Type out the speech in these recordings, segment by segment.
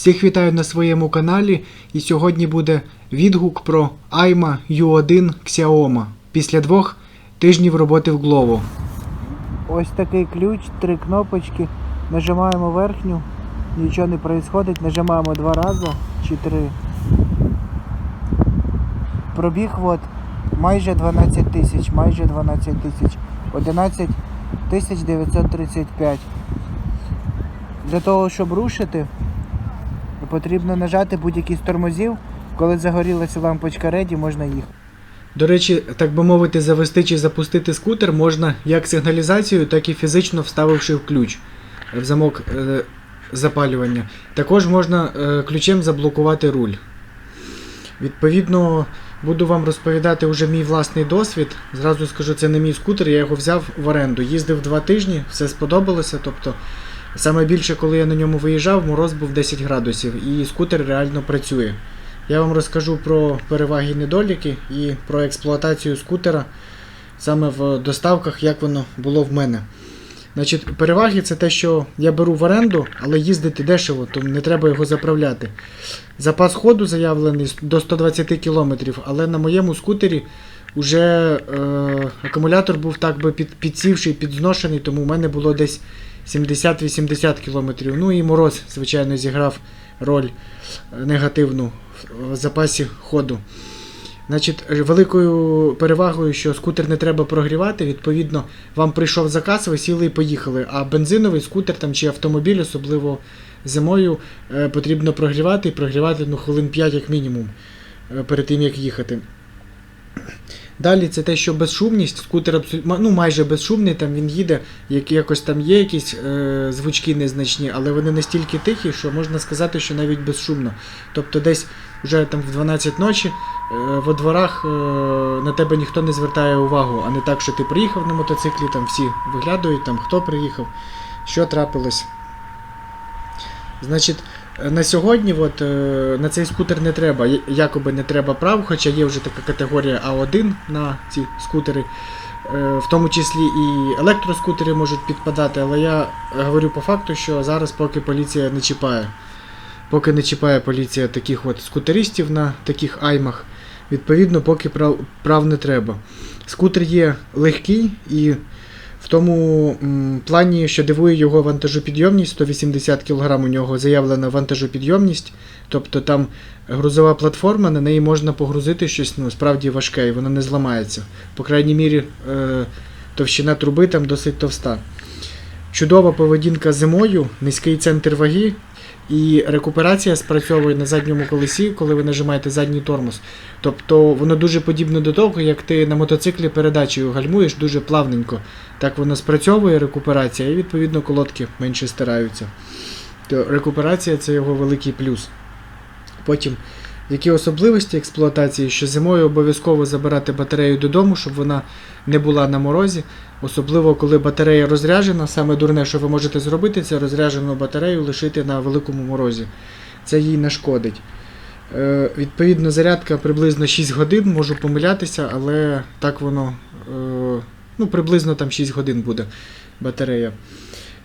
Всіх вітаю на своєму каналі, і сьогодні буде відгук про AIMA U1 Xiaoma після двох тижнів роботи в Glovo. Ось такий ключ, три кнопочки. Нажимаємо верхню, нічого не відбувається, нажимаємо два рази чи три. Пробіг от майже 12 тисяч, майже 12 тисяч. 11 тисяч 935. Для того, щоб рушити, потрібно нажати будь-який з тормозів. Коли загорілася лампочка реді, можна їхати. До речі, так би мовити, завести чи запустити скутер можна як сигналізацією, так і фізично вставивши в ключ в замок е, запалювання. Також можна е, ключем заблокувати руль. Відповідно, буду вам розповідати вже мій власний досвід. Зразу скажу, це не мій скутер, я його взяв в оренду. Їздив два тижні, все сподобалося. Тобто, саме більше, коли я на ньому виїжджав, мороз був 10 градусів, і скутер реально працює. Я вам розкажу про переваги і недоліки і про експлуатацію скутера саме в доставках, як воно було в мене. Значить, переваги це те, що я беру в оренду, але їздити дешево, тому не треба його заправляти. Запас ходу заявлений до 120 км, але на моєму скутері вже е, акумулятор був так би під, підсівший, підзношений, тому в мене було десь 70-80 км. Ну і мороз, звичайно, зіграв роль е, негативну в- в запасі ходу. Значить, великою перевагою, що скутер не треба прогрівати, відповідно, вам прийшов заказ, ви сіли і поїхали. А бензиновий скутер там чи автомобіль, особливо зимою, е, потрібно прогрівати і прогрівати ну, хвилин 5 як мінімум е, перед тим, як їхати. Далі це те, що безшумність, скутер ну, майже безшумний, там він їде, як, якось там є якісь е, звучки незначні, але вони настільки тихі, що можна сказати, що навіть безшумно. Тобто десь вже там в 12 ночі е, во дворах е, на тебе ніхто не звертає увагу, а не так, що ти приїхав на мотоциклі, там всі виглядують, там хто приїхав, що трапилось. Значить, на сьогодні от, е, на цей скутер не треба, якоби не треба прав, хоча є вже така категорія А1 на ці скутери. Е, В тому числі і електроскутери можуть підпадати, але я говорю по факту, що зараз поки поліція не чіпає. Поки не чіпає поліція таких от скутеристів на таких аймах, відповідно, поки прав, прав не треба. Скутер є легкий і в тому плані, що дивує його вантажопідйомність, 180 кг у нього заявлена вантажопідйомність, тобто там грузова платформа, на неї можна погрузити щось ну, справді важке, і воно не зламається. По крайній мірі, е, товщина труби там досить товста. Чудова поведінка зимою, низький центр ваги, і рекуперація спрацьовує на задньому колесі, коли ви нажимаєте задній тормоз. Тобто воно дуже подібне до того, як ти на мотоциклі передачею гальмуєш дуже плавненько. Так воно спрацьовує рекуперація, і відповідно колодки менше стираються. То рекуперація це його великий плюс. Потім, які особливості експлуатації, що зимою обов'язково забирати батарею додому, щоб вона не була на морозі. Особливо, коли батарея розряджена, саме дурне, що ви можете зробити, це розряджену батарею лишити на великому морозі. Це їй нашкодить. Е, відповідно, зарядка приблизно 6 годин, можу помилятися, але так воно е, ну, приблизно там 6 годин буде батарея.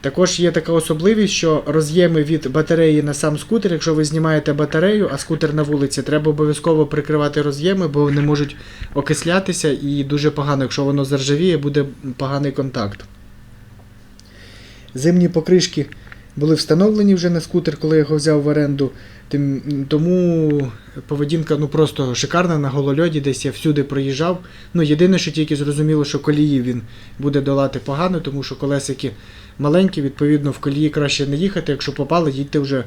Також є така особливість, що роз'єми від батареї на сам скутер, якщо ви знімаєте батарею, а скутер на вулиці, треба обов'язково прикривати роз'єми, бо вони можуть окислятися і дуже погано, якщо воно заржавіє, буде поганий контакт. Зимні покришки були встановлені вже на скутер, коли я його взяв в оренду. Тим, тому поведінка ну просто шикарна на голольоді, десь я всюди проїжджав. Ну, єдине, що тільки зрозуміло, що колії він буде долати погано, тому що колесики маленькі, відповідно, в колії краще не їхати. Якщо попали, їдьте вже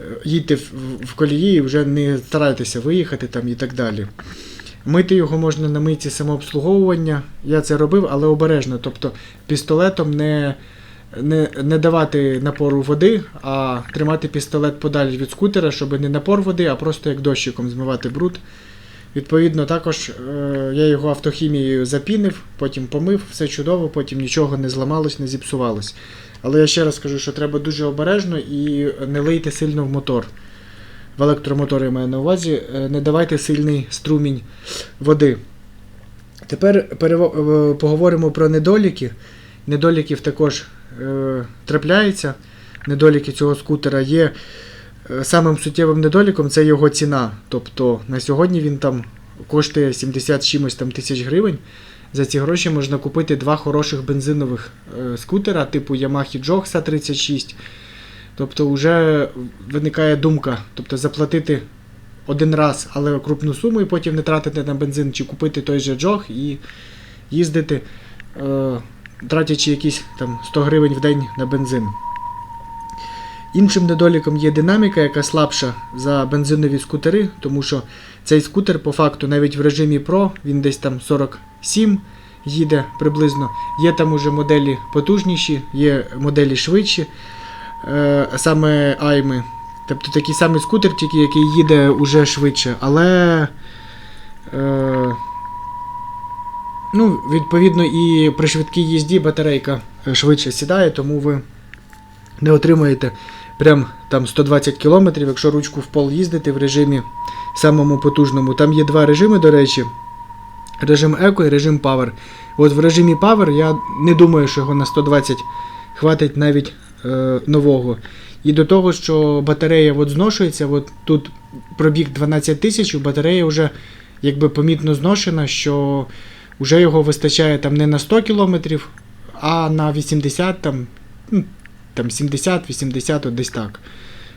е, їдьте в, колії і вже не старайтеся виїхати там і так далі. Мити його можна на мийці самообслуговування. Я це робив, але обережно. Тобто пістолетом не, не, не давати напору води, а тримати пістолет подалі від скутера, щоб не напор води, а просто як дощиком змивати бруд. Відповідно, також е, я його автохімією запінив, потім помив, все чудово, потім нічого не зламалось, не зіпсувалось. Але я ще раз кажу, що треба дуже обережно і не лийте сильно в мотор. В електромотор я маю на увазі, е, не давайте сильний струмінь води. Тепер е, поговоримо про недоліки. Недоліків також трапляється. Недоліки цього скутера є самим суттєвим недоліком це його ціна. Тобто на сьогодні він там коштує 70 чимось там тисяч гривень. За ці гроші можна купити два хороших бензинових е, скутера, типу Yamaha Jog 36. Тобто вже виникає думка, тобто заплатити один раз, але крупну суму, і потім не тратити на бензин, чи купити той же джог і їздити, е, тратячи якісь там 100 гривень в день на бензин. Іншим недоліком є динаміка, яка слабша за бензинові скутери, тому що цей скутер по факту навіть в режимі Pro він десь там 47 їде приблизно. Є там уже моделі потужніші, є моделі швидші, е, саме айми. Тобто такий самий скутер, тільки який їде уже швидше. Але е, ну, відповідно і при швидкій їзді батарейка швидше сідає, тому ви не отримаєте прям там 120 км, якщо ручку в пол їздити в режимі самому потужному. Там є два режими, до речі. Режим Eco і режим Power. От в режимі Power я не думаю, що його на 120 хватить навіть е, нового. І до того, що батарея от зношується, от тут пробіг 12 тисяч, батарея вже якби помітно зношена, що вже його вистачає там не на 100 км, а на 80, там, ну, там 70-80, десь так.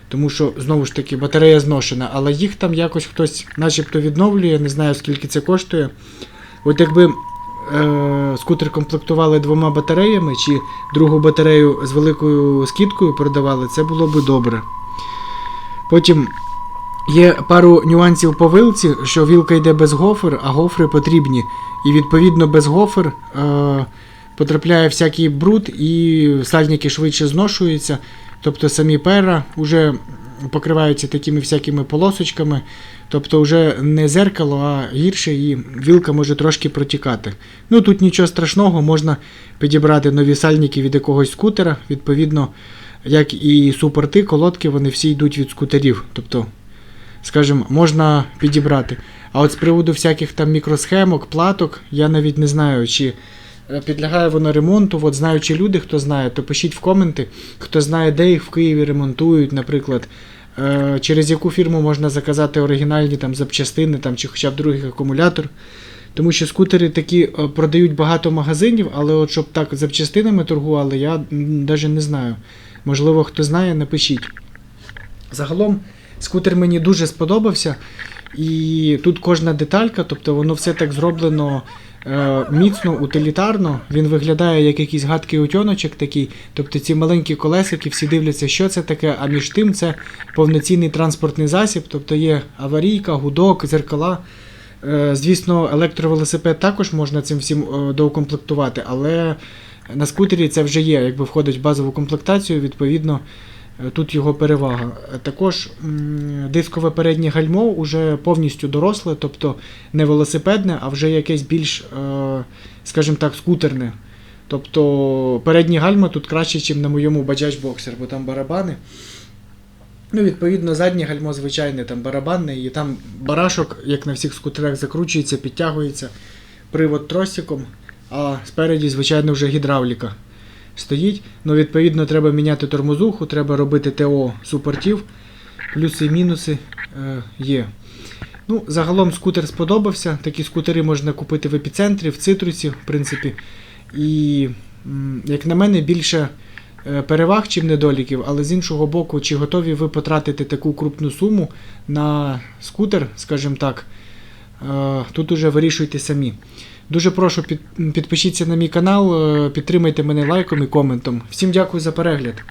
Тому що, знову ж таки, батарея зношена, але їх там якось хтось начебто відновлює, не знаю скільки це коштує. От якби е, скутер комплектували двома батареями, чи другу батарею з великою скидкою продавали, це було би добре. Потім є пару нюансів по вилці, що вілка йде без гофр, а гофри потрібні. І відповідно без гофр е, потрапляє всякий бруд, і сальники швидше зношуються. Тобто самі пера вже покриваються такими всякими полосочками. Тобто вже не зеркало, а гірше, і вілка може трошки протікати. Ну тут нічого страшного, можна підібрати нові сальники від якогось скутера. Відповідно, як і супорти, колодки, вони всі йдуть від скутерів. Тобто, скажімо, можна підібрати. А от з приводу всяких там мікросхемок, платок, я навіть не знаю, чи підлягає воно ремонту. От знаючи люди, хто знає, то пишіть в коменти, хто знає, де їх в Києві ремонтують, наприклад. Е, Через яку фірму можна заказати оригінальні там запчастини там, чи хоча б другий акумулятор. Тому що скутери такі е, продають багато магазинів, але от щоб так запчастинами торгували, я навіть не знаю. Можливо, хто знає, напишіть. Загалом, скутер мені дуже сподобався. І тут кожна деталька, тобто воно все так зроблено е, міцно, утилітарно. Він виглядає як якийсь гадкий утьоночок такий. Тобто ці маленькі колесики всі дивляться, що це таке, а між тим це повноцінний транспортний засіб, тобто є аварійка, гудок, зеркала. Е, звісно, електровелосипед також можна цим всім е, доукомплектувати, але на скутері це вже є, якби входить в базову комплектацію, відповідно. Е, Тут його перевага. Е, Також дискове переднє гальмо вже повністю доросле, тобто не велосипедне, а вже якесь більш, е, скажімо так, скутерне. Тобто передні гальма тут краще, ніж на моєму Bajaj Boxer, бо там барабани. Ну, відповідно, заднє гальмо звичайне, там барабанне, і там барашок, як на всіх скутерах, закручується, підтягується привод тросиком, а спереді, звичайно, вже гідравліка стоїть. Ну, відповідно, треба міняти тормозуху, треба робити ТО супортів. Плюси і мінуси е, є. Ну, загалом скутер сподобався. Такі скутери можна купити в епіцентрі, в цитрусі, в принципі. І, як на мене, більше е, переваг, чим недоліків, але з іншого боку, чи готові ви потратити таку крупну суму на скутер, скажімо так, е, тут уже вирішуйте самі. Дуже прошу під, підпишіться на мій канал, е, підтримайте мене лайком і коментом. Всім дякую за перегляд.